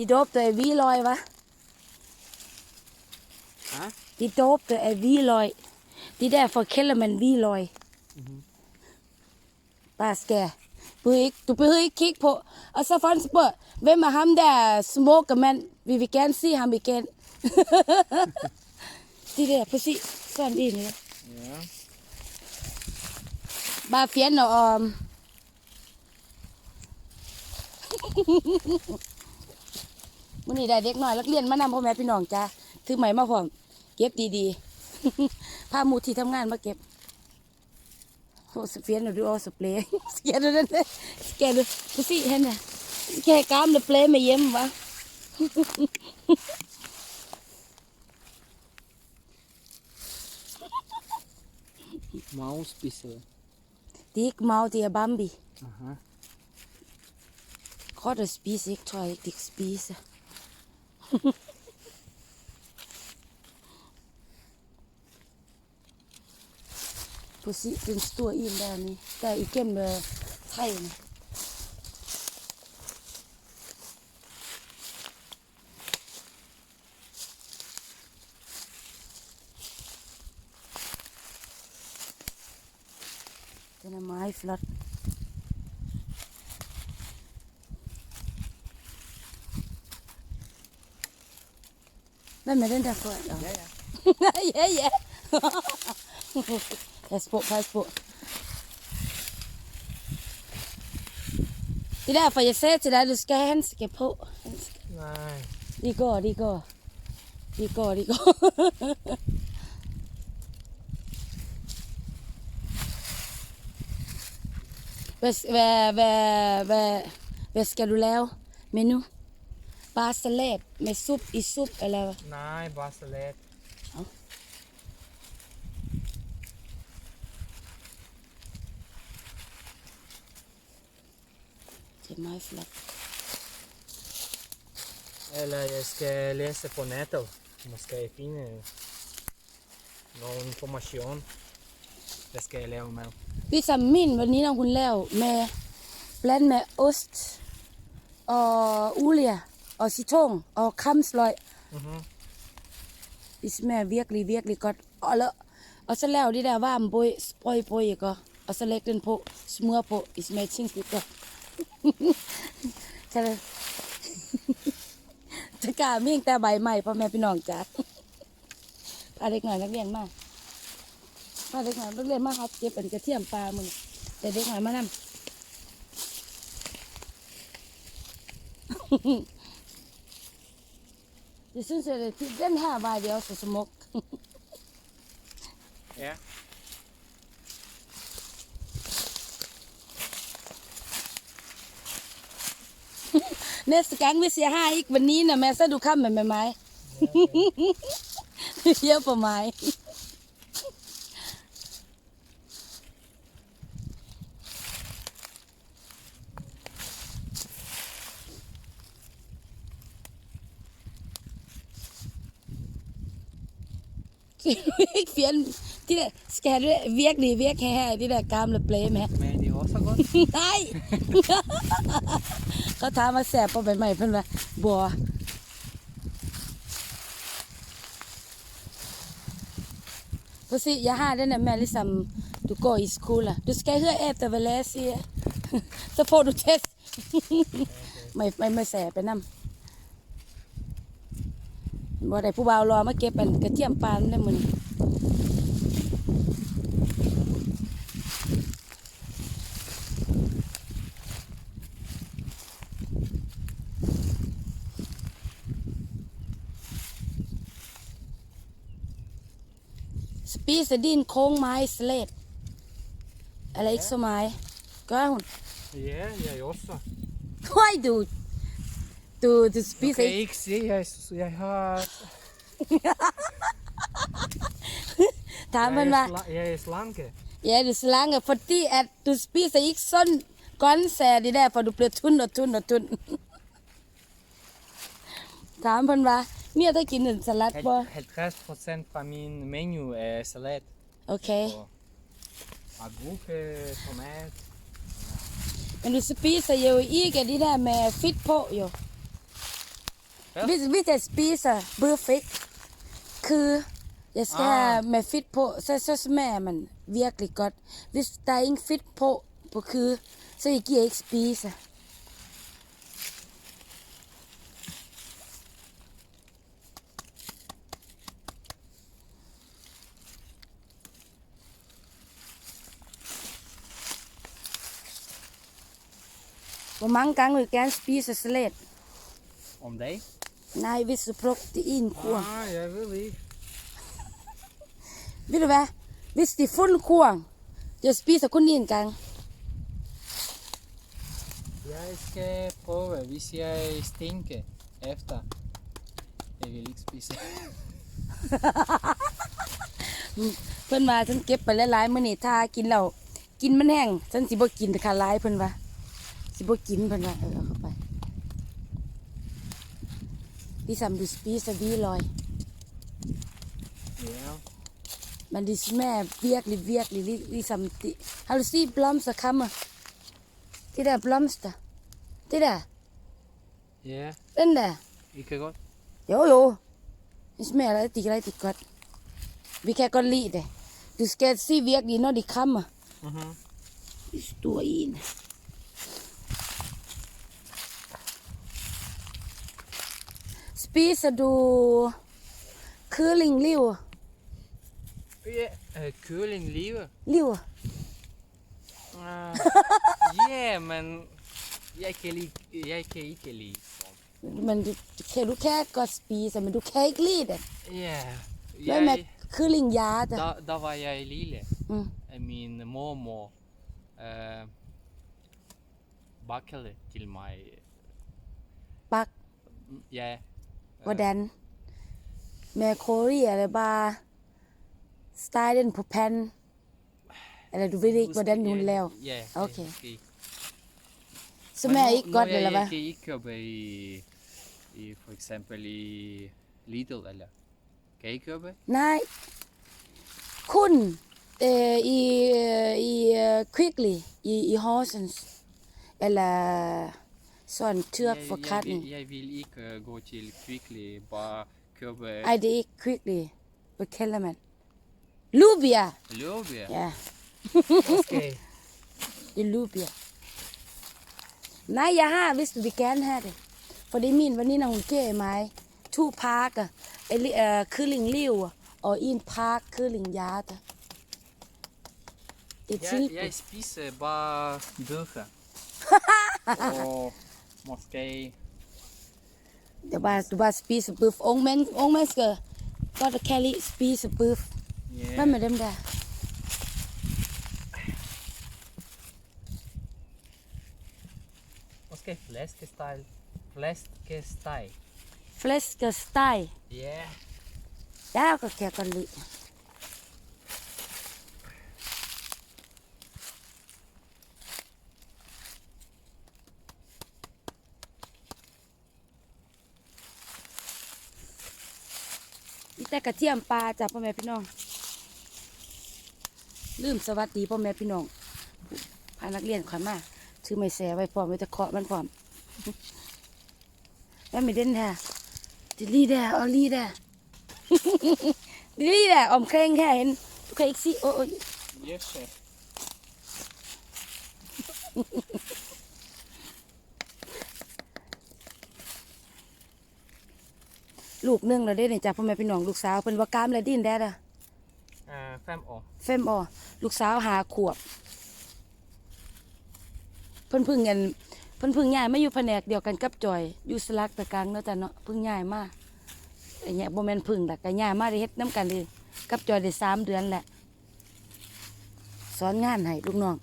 De dåbte af hviløg, hva'? Hæ? De dåbte af hviløg. Det er derfor kælder man hviløg. Mm-hmm. Bare skal. Du, ikke, du behøver ikke kigge på. Og så han spurgt, hvem er ham der smukke mand? Vi vil gerne se ham igen. det der, præcis. Sådan lige nu. Ja. Bare fjender og... มื่อนี้ได้เด็กน้อยลักเรียนมานำพ่อแม่พี่น้องจ้าถือไหมมาพร้อมเก็บดีๆผ้ามูที่ทำงานมาเก็บโอ้สเปีย์หนูดูเอาสเปรย์สเกลดูนั่นสเกลดูสิเห็นไหมสแกนกามเดเปรย์ไม่เยี่ยมวะเมาส์พิเศษร์ดิกมาส์ที่บัมบี้ Aha. Gerade Spieß, i ก h zeige dich s p พุซิเป็นตัวอินได้นี่แต่อีกเกมเบอร์ไทยนะจะนำไม้ฟลัด Hvad med den der frø? Ja, ja. ja, ja. jeg spor, faktisk spor. Det er derfor, jeg sagde til dig, at du skal have handske på. Handske. Nej. Det går, det går. Det går, det går. hvad, hvad, hvad, hvad, hvad skal du lave med nu? med sup i sup, Eller hvad? Nej, Det er meget flot. Eller jeg skal læse på nettet. Måske jeg finde noget information. Hvad skal jeg lave med? Ligesom min veninde, hun laver med blandt med ost og olie. อาสิทงเอาคัมสลอยอิสแม่เวียกลีเวียกลีก็ออละเอาซะแล้วดีด้ว่ามปอยปอยปอยก็เอาซะเล็กเดินพกสมัวพกอิสแม่ชิงสิก็ใช่จะกามิ่งแต่ใบใหม่พ่อแม่พี่น้องจ้าพาเด็กหน่อยนักเรียนมากพาเด็กหน่อยนักเรียนมากครับเจ็บเป็นกระเทียมปลามึงแต่เด็กหน่อยมาน่ง Det synes jeg, det er Den her vej, det er også smuk. ja. Næste gang, hvis jeg har ikke veniner med, så er du kommet med mig. Ja, ja. du hjælper mig. fjell de der, skal du virkelig, virkelig h a v ท de der gamle blæge m e ม Men de er også godt. Nej! เขาถามาแสบปอใหม่ๆเพิ่นว่าบัวพสิยาหาได้นะแม่ลิซัมดูโกอีสคูล่ะดูสกาเฮือเอฟแต่เวลเซียสะโพดูเทสไม่ไม่ไม่แสบไปน้ำบ่ได้ผู้บ่าวรอมาเก็บอันกระเทียมปานได้มื้อนี้สปีสดินโค้งไม้สเลดอะไรอีกสมัยก็หุ่นเย้ย jag o อ k ะค่อยดู to, to speak. Okay, ik zie jij, jij haar. ถามมันว่า Jij is lang. hè? ยายดิสลางกับฟอตตี้แอดตุสปีสอีกซอนก้อนแสดีแด่ฟอดูเปลือทุนอดทุนอดทุนถามเพันว่าเมียถ้ากินหนสลัดบ่ Het, het rest procent van mijn menu is a l a d โอเค Oh. Maar b r o t o m a t มันดูสปีสเยาวอีแกดีแด่แม่ฟิตโพอยู่ Ja. Hvis, hvis jeg spiser bøfik, kød, jeg skal ah. have med fedt på, så, så smager man virkelig godt. Hvis der er ingen fedt på, på kød, så jeg giver ikke spise. Hvor mange gange vil du gerne spise salat? Om dagen? นายวิสุโปรตีอินขั้ววิรู้ไหวิสติฟุนขั้วจะสปีสักคนนี้กันยาสเกปโอเววิสยาสติงเกเอฟตาเอวิลิกสปีสเพื่อนมาฉันเก็บไปแล้วหลายมื่นี่ถ้ากินเหล้ากินมันแห้งฉันสิบกินแต่ขาดหลายเพื่อนวะสิบกินเพื่อนวะ Ligesom du spiser hvidløg. Ja. Men det smager virkelig, virkelig lig, ligesom... det. Har du set blomster, kammer? Det der blomster. Det der. Ja. Den der. I kan godt. Jo, jo. Det smager rigtig, rigtig godt. Vi kan godt lide det. Du skal se virkelig, når de krammer. Uh-huh. De store ene. Spiser du kyllingliv? Uh, kyllingliv? Liv. Ja, men jeg kan, like, jeg kan ikke lide sånn. Men du, du, kan, du kan godt spise, men du kan ikke lide det. Ja. Yeah. Hvad med kyllinghjerte? Da, da var jeg lille. Mm. Min mormor uh, bakte til meg. Bak? Ja. ว่าแดนแมคโครีอะไรบ้าสไตล์เดนผูแพนอะไรดูวิริกว่าแดนนู่นแล้ว Yeah. Okay. Så Men vi er nå- ikke godt, nå eller hva? Jeg gikk ikke jobbe i, i for eksempel i Lidl, eller? Kan jeg ikke jobbe? Nei. Kun eh, i, i eh, Quigley i, i Horsens. Eller så en tyrk for katten. Jeg, jeg, jeg vil ikke uh, gå til Kvickly, bare købe... Nej, det er ikke Kvickly. Hvad kalder man? Lubia! Lubia? Ja. okay. Det er Lubia. Nej, jeg har, hvis du vil gerne have det. For det er min veninde, hun giver mig to pakker øh, kyllinglever og en pakke kyllinghjerte. Det er jeg, jeg spiser bare bøger. og Moskee. De baas, de baas spies above. Ong men, ong meske. Got a Kelly spies above. Yeah. Wat met hem daar? Moskee fleske style. Fleske style. Fleske style. Yeah. Daar ook een keer kan liep. กระเทียมปลาจากพ่อแม่พี่น้อง ลืมสวัสดีพ่อแม่พี่น้อง พานักเรียนขวัญมาชื่อไม่แสไว้พร้อมไว้จะเคาะมันพร้อมแล้วไม่เด่นแท้ดิลี่แท้ออลี่แท้ดิลี่แท้ออมแข้งแค่เห็นใครอีกสิโอ้ย Yes, sir. ลูกนึงเราได้เนี่ยจากพ่อแม่พี่น้องลูกสาวเป็นว่ากามและดินแดดอ่ะอแฟมออกแฟมออกลูกสาวหาขวบเพิ่นพึ่งกันเพิ่นพึ่งยญายม่อยู่แผนกเดียวกันกับจอยอยู่สลักตะกังเนาะจ้ะเนาะพึ่งยหายมาไอ้เนี่ยโบแมนพึ่งแต่กก็ยาย มาได้เฮ็ดน้ากันเลยกับจอยได้สามเดือนแหละสอนงานให้ลูกน้อง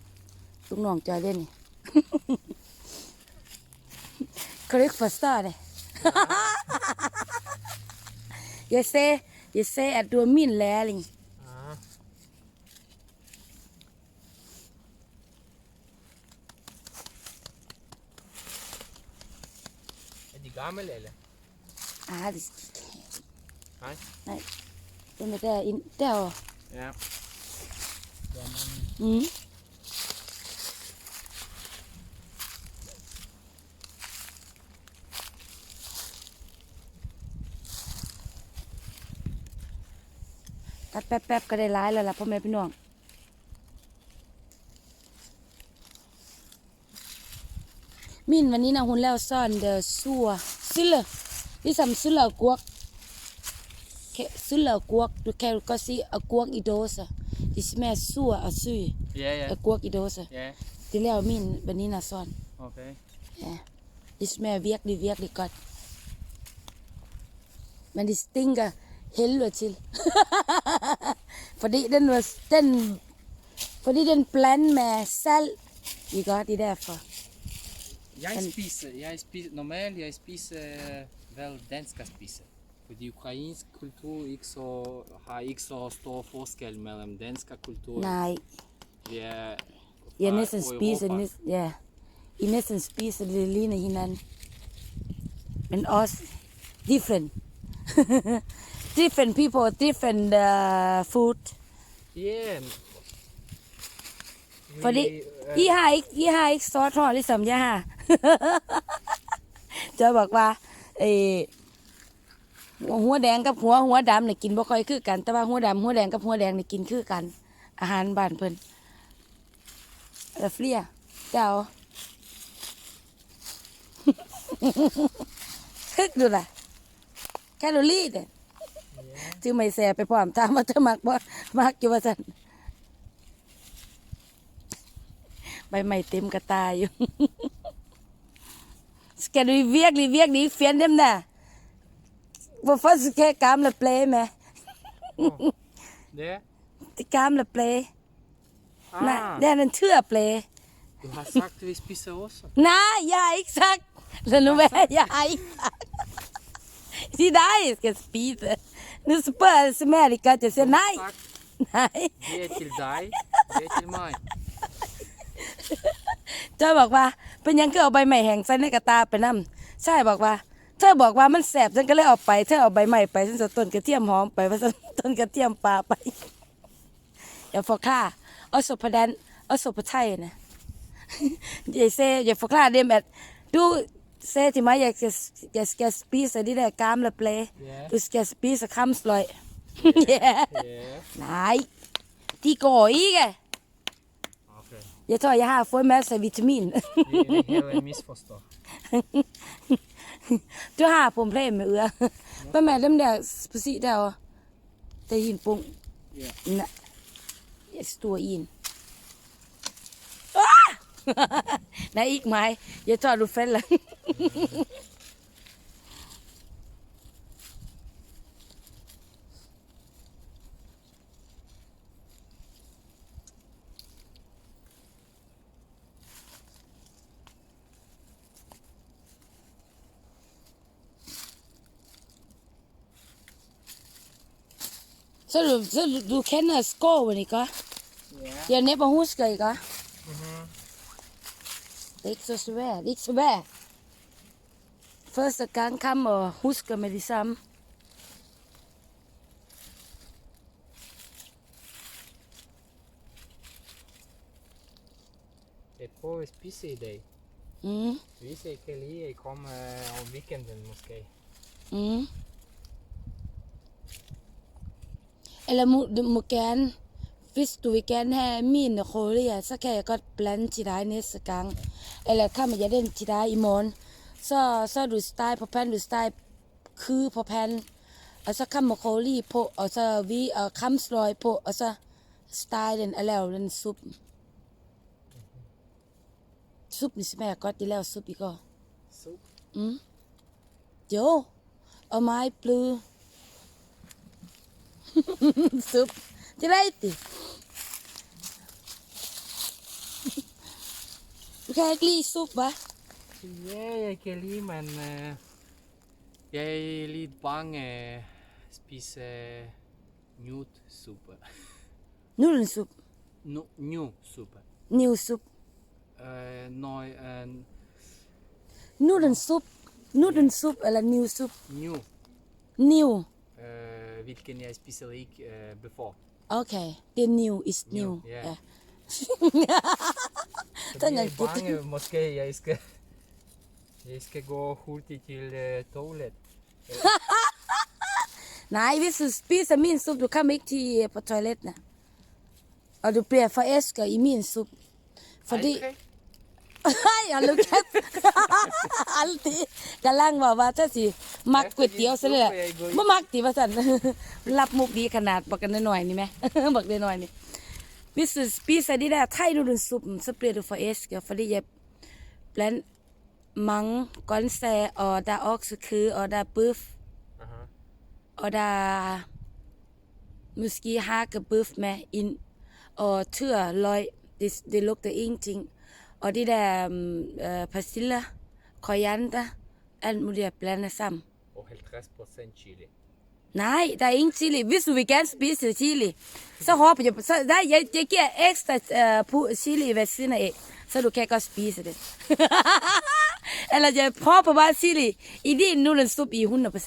ลูกน้องจอยเล่นนี่คลิกฟัสต้าเลยย่เซย่เซอัดตัวมินแล้วลิดิกาม่เลยเลยอ่าดิสกี้ไอ้ไอ้ตัวนี้แต่อินเตอร์เนี่ยอืมแป๊บๆ ก็ได้ร้ายแล้วล่ะพ่อแม่พี่น้องมินวันนี้นะหุนแล้วซ่อนเดอซัวซิลนี่สำซุลกวกซุลกวกดูแค่ก็ซีอกวกอีโดสะดิสแม่ซัวอซุยอกวกอีโดสะที่แล้วมินวันนี้นะซ่อน โอเค Yeah. เ s meer w e r ี die w ก r k l อ c มันดิสติงก t d helvede til. fordi den var, den, fordi den bland med salt. I gør det derfor. Jeg spiser, jeg spiser, normalt jeg spiser vel dansk spiser. Fordi ukrainsk kultur ikke så, har ikke så stor forskel mellem dansk kultur. Nej. Ja. jeg næsten spiser, næsten, ja. I næsten spiser det ligner hinanden. Men også different. different people, different uh, food. Yeah. For the ยี่ห้าอีกยี่ห้าอีกซอสทอดที่สำยาจะบอกว่าเอหัวแดงกับหัวหัวดำเนี่ยกินบ่ค่อยคือกันแต่ว่าหัวดำหัวแดงกับหัวแดงเนี่ยกินคือกัน อาหารบ้านเพิ่นแล้วเฟลียเจ้าคึกดูล่ะแคลอรี่เด็ดซื้อไม่แสไปพร้อมถามว่าจะมักบ่มักอยู่ว่าสันใบไม้เต็มกระตายอยู่สแกรีเวียกรีเวียกรีเฟียนเด้มน่ะบ่ฟังสแค่กามละเพลแม่เด้อติกามละเพลน่ะแด่นั่นเชื่อเพล Du h a าอ a g t vi spiser ้ g s å Nej, j e ก h ี r ikke sagt. Lad nu v æ นสเปอร์ m เมริกา e se n-ai? N-ai? น i ยเจ้าบอกว่าเป็นยังกือเอาใบใหม่แห้งใส่ในกระตาไปน้ำใช่บอกว่า เธอบอกว่ามันแสบฉันก็เลยออกไป เธอเอาใบใหม่ไปฉันจะต้นกระเทียมหอมไปผสมฉันต้นกระเทียมปลาไปอย่าฟอกค่าเอาศพแดนเอาศพไทยนะเยเซอย่าฟอกค่าเดมแอดดู say to my ex just just get piece I did a camera play yeah. just get piece of comes like yeah này thì có ý kìa giờ thôi giờ ha phối mẹ sẽ vitamin tôi ha phun play mẹ ưa ba mẹ đâm đẹp sĩ đào tay hình bụng nè ตัวอินนะอีกไหมอย่าทอดรูเฟนเลย Så du, så du, du kender skoven, ikke? Ja. Jeg næppe husker, ikke? Mm-hmm. Det er ikke så svært, det er ikke så svært. Første gang kan man huske med det samme. Det prøver at spise i dag. Mm. Hvis jeg ikke lige jeg kommer om weekenden måske. Mm. Eller må, du må gerne, hvis du vil gerne have min kolde, så kan jeg godt blande til dig næste gang. Eller kommer jeg den til dig i morgen. ซอซอดูสไตล์พอแพนดูสไตล์คือพอแพนอาซาคัมโคลี่โพเอาซาวีอาคัมสลอยโพเอาซาสไตล์เดนอะไรเดนซุปซุปนี่สิแม่ก็ตีแล้วซุปอีกก็ซุปอืม๋ยวเอาไม้ปลื้ซุปจะไรติแค่กลีซุปวะ Ja, jeg kan lide, men uh, jeg er lidt bange øh, spise øh, nudsuppe. suppe. Nu, uh, Nusuppe. Øh, når, øh, Nudelsuppe. suppe, eller nusuppe? Nu. Nu. Øh, hvilken jeg spiser ikke uh, before. Okay, det er new is new. Yeah. Ja. Den er jeg er bange, måske jeg skal Есть кого хуртитель туалет. Nej, hvis du spiser min suppe, du kommer ikke til uh, på toilet, nej. Og du bliver forelsket i min suppe. Fordi... Aldrig. Nej, hold nu kæft. Aldrig. Der langt var bare, så sig, magt ก๋วยเตี๋ยวซะเลยบ่มักติว่าซั่นรับมุกดีขนาดบอกกันหน่อยนี่แม่บอกได้หน่อยนี่ Hvis du spiser de der thai-nudelssuppen, så bliver du forelsket, fordi jeg blandt mange grøntsager, og der er oksekød, og der er bøf. Uh-huh. Og der er måske hakket bøf med ind, og tør løg. Det, det lugter ingenting. Og det der um, uh, øh, pastiller, koriander, alt muligt at blande sammen. Og 50% chili. Nej, der er ingen chili. Hvis du vil gerne spise chili, så håber jeg på. Så, nej, jeg, jeg giver ekstra uh, chili ved siden af, så du kan godt spise det. Eller jeg prøver bare chili i din nudelsup i 100%.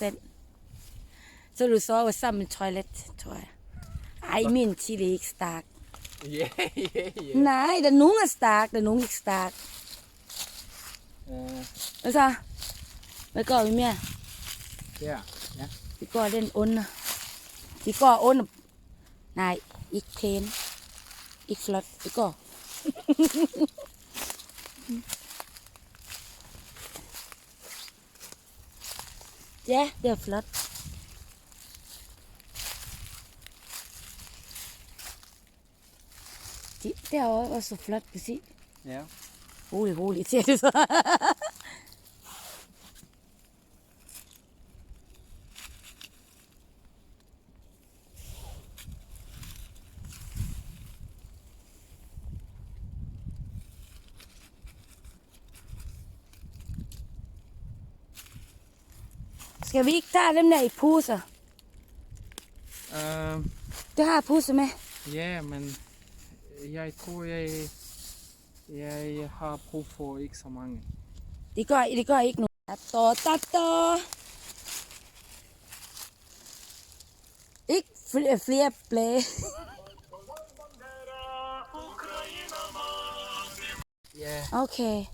Så du sover sammen med toilet, tror jeg. Ej, min chili er ikke stærk. Yeah, yeah, yeah. Nej, der er nogen er stærk, der er nogen ikke stærk. Ja. Øh. Og så, hvad går vi mere? Ja. Yeah går den under. Vi går under... Nej, ikke pæne. Ikke flot. Vi går. ja, det er flot. De, derovre er også flot, kan se. Ja. Rolig, rolig, siger det så. Skal vi ikke tage dem der i poser? Uh, øh. du har poser med? Ja, men jeg tror, jeg, jeg har brug for ikke så mange. Det gør, det gør ikke noget. Da, da, da. Ikke flere, flere blade. Ja. Okay.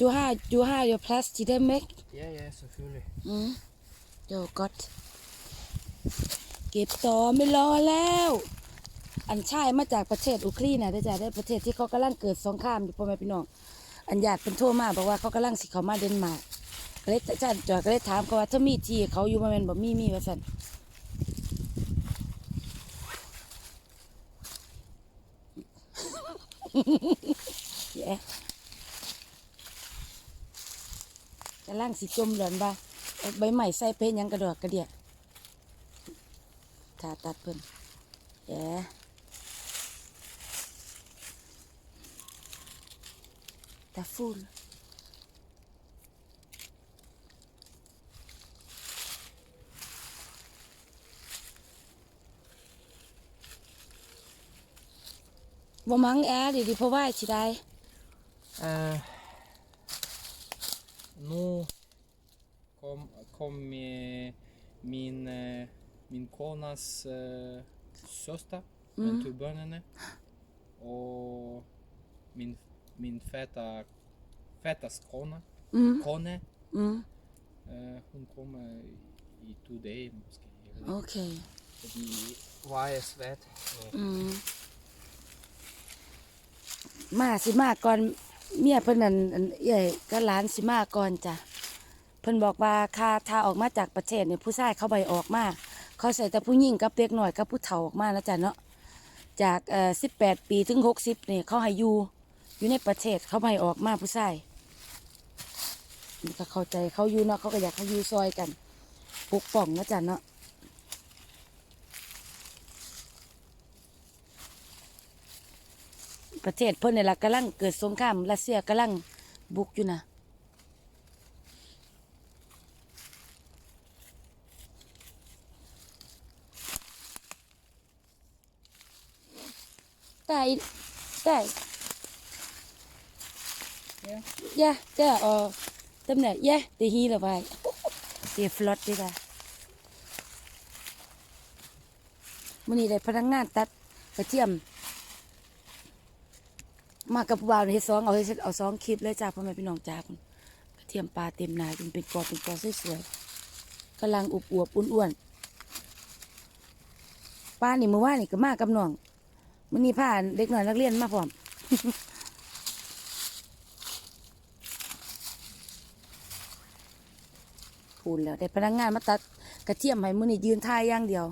Du har, du har jo plads til dem, ikke? Ja, ja, selvfølgelig. Mm. โ้ก็เก็บต่อไม่รอแล้ว อันชายมาจากประเทศอุครีนะได้จ้ะได้ประเทศที่เขากำลังเกิดสงครามอยู่พ่อแม่พี่น้องอันอยากเป็นโทวมาบอกว่าเขากำลังสิเขามาเดนมาร์กก็เลยจ้าจอยก็เลถามเขาว่าถ้ามีที่เขาอยู่มาเป็นบอกมีมีว่าสันแยกำลังสิจมหลอนบ้าใบใหม่ใส่เพชรยังกระดอกกระเดียถ้าตัดเพิ่นแอตาฟูลบ่มังแอดีดีเพราะว่าสิได้เอ่อนู kom, kom med eh, eh, mhm. min, min konas uh, søster mm. med to børnene. Og min, min fætter, fætters kone. Mm. kone. Mm. Uh, hun kom øh, i to dage måske. Okay. Fordi var jeg svært. Mm. มาสิมาก่อนเมียเพิ่นนั่นเอ้ยก็หลานสิมาก่อนจ้ะเพิ่นบอกว่าค่าถ้าออกมาจากประเทศเนี่ยผู้ชายเขาใบออกมาเขาใส่แต่ผู้หญิงกับเด็กหน่อยกับผู้เฒ่าออกมาแล้วจ้ะเนาะจากเอ่อสิบแปดปีถึงหกสิบเนี่ยเขาให้อยู่อยู่ในประเทศเขาใบออกมาผู้ชายนี่ก็เข้าใจเขาอยู่เนาะเขาก็อยากเขาอยู่ซอยกันปกป่องนะจ๊ะเนาะประเทศเพิ่นเนี่ยละกำลังเกิดสงครามรัสเซียกำลังบุกอยู่นะตายตายยะจะ r ออต e m der. j ยย e t ตี l ี vej. Det er flot, det d มันนี่ได้พนักงานตัดกระเทียม มากับผู้บ่าวเฮ็ดองเอาเฮ็ดเอาสองคลิปเลยจ้าพ่อแม่พี่น้องจ้าคุณกระเทียมปลาเต็มนาจนเป็นกอเป็นกอสวยๆกำลังอุบอวบอ้วนๆปลานี่เมื่อวานนี่ก็มากับน้องมันนี่ผ้าเด็กหน่อยนักเรียนมาพร้อมพูนแล้วได้พนักงงานมาตัดกระเทียมให้มือนี่ยืนท่ายอย่างเดียว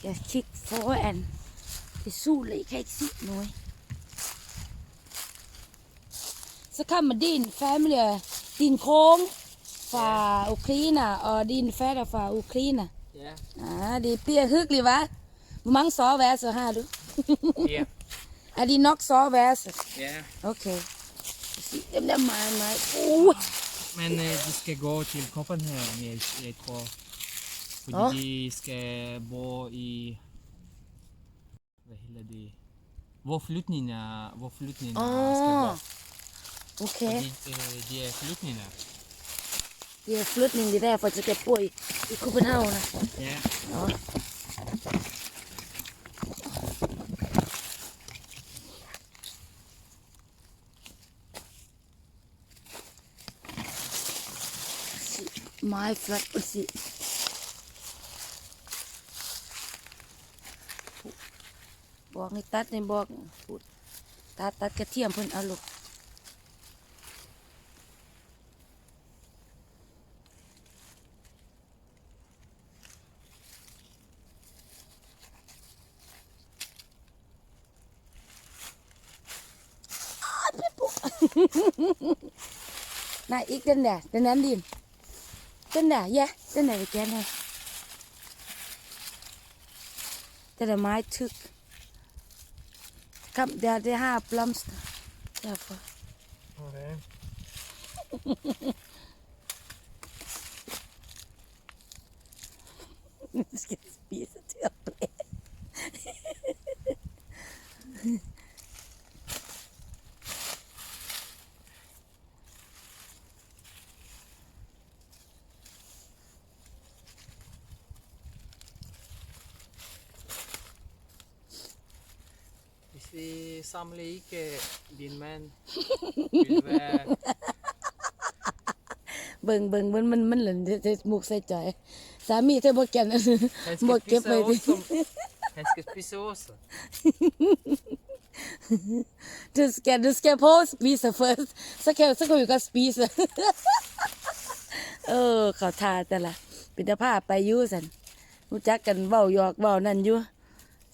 แกคิกโฟแอนไปสู้เลยแค่สิหน่อยสักคมมาดินแฟมเลยดินโค้งฝ่าอุครีน่ะอดินแฟร์ฝ่าอุครีน่ะ Ja. Ah, det bliver hyggeligt, hva'? Hvor mange soveværelser har du? ja. Er de nok soveværelser? Ja. Okay. Dem er meget, meget. Uh. Men uh, de skal gå til Copenhagen, jeg, jeg tror. Fordi oh. de skal bo i... Hvad hedder det? Hvor flytninger, hvor flytninger oh. skal bo. Okay. Fordi uh, de er flytninger. je flut in die werf, want ik heb poi. Ik koop een houden. Ja. ja. My flat was it. บอกให้ตัดในบอกตัดตัดกระเทียมเพิ่นเอาลูก Nej, ikke den der. Den anden lige. Den der, ja. Den der vil gerne have. Den er meget tyk. Kom, der, det har blomster. Derfor. Okay. nu skal jeg spise til samle i เ k e ินแมนเบิ่งเบิ่งมัน มัน มันเหลินเทสมุกใส่ใจอยสามีเธอบ่เก็บนะบ่ h เก็บไปดสิ oss som h ดูสเกดูสแกโพสปีซเฟิร์สสแกสกอยู่ กับปีซเออ เขาทาแต่ละ ปิตภาพไปยู่สันรู้จัก กันเบ้ายอกเบ้านั่นยู่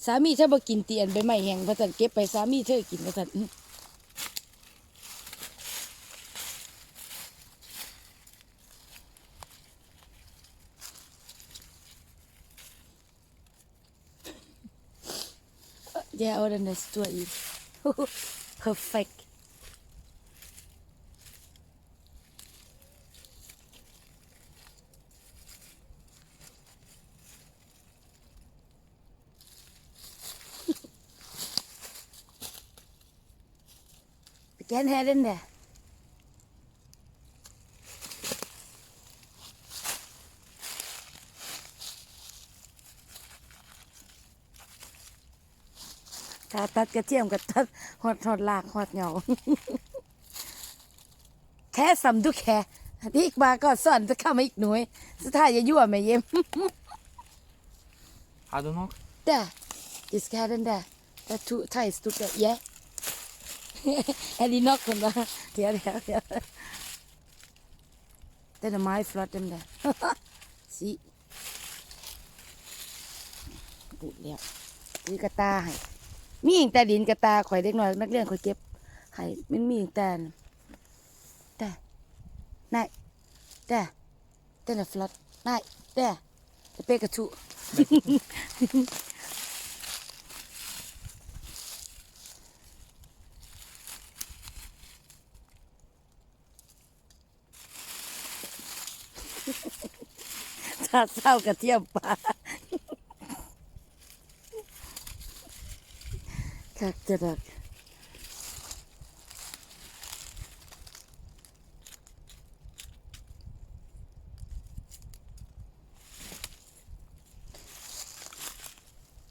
สามีเธอบอกินเตียนใหม่แหงพระสันเก็บไปสามีเธอกินพระสันเดี๋ยวเอาดันสตัวอีก perfect แกนแฮรินเดตาตัดกระเทียมกับตัดหอดหอดลากหอดเหงาแค่สำดุแค่ที่อีกมา ก็ส่อนจะเข้ามาอีกหน่วยสุดท้ายจะยั่วไม่เย็มฮาดูนกเด้อ i สแค่เด้อแต่ทุไทยสุดเลยเย้แอดีนอกคนละเดี๋ยวเดี๋ยวเดี๋ยวแต่ไม้ฟลอตเต็มเลยสิุกูเนี่ยมีกระตาให้มีอิงแต่ดินกระตาข่อยเด็กน้อยนักเรียนข่อยเก็บให้มันมีอิงแต่แต่นายแต่แต่ละฟลอตนายแต่เป๊กกระชุาเศร้ากระเทียมป่าคักจะดัก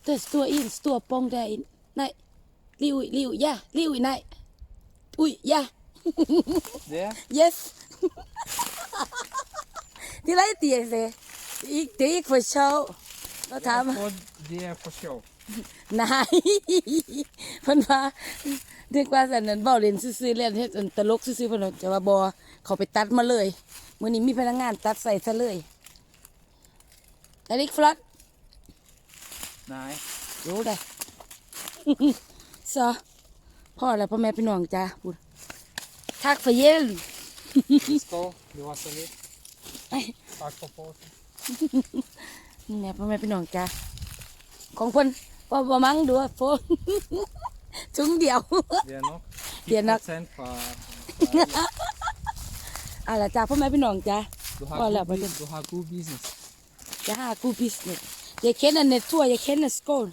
เต่สตัวอินตัวปองไดินายลิวลิวยะลิวนายอุ้ยยะ Yeah? yes. d ตีเอ a y อีกตีกฝเชาเราถามคนเดียฟฝเชานายพันว่าเรียกว่าสันนั้นบอาเล่นซื้อๆเล่นห้จนตลกซื้อๆพันจะว่าบ่เขาไปตัดมาเลยมื่อนี้มีพนักงานตัดใส่ซะเลยอลิกฟลอตนายรู้ได้ซอพ่อและพ่อแม่พี่น้องจ้าพูดทักฝเย็น Let's go. You want ิ o leave? t a l นี่แหละพ่อแม่พี่น้องจ้าของคนพ่อบมั้งดูโฟนชุ้มเดียวเดียนักเดียนักอะไรจ้าพ่อแม่พี่น้องจ้าก็แล้วไปกันจะากูบิสเนสจะหากูบิสเนสอย่าเข็นอันเน็ตทัวร์อย่าเข็นอันสกอล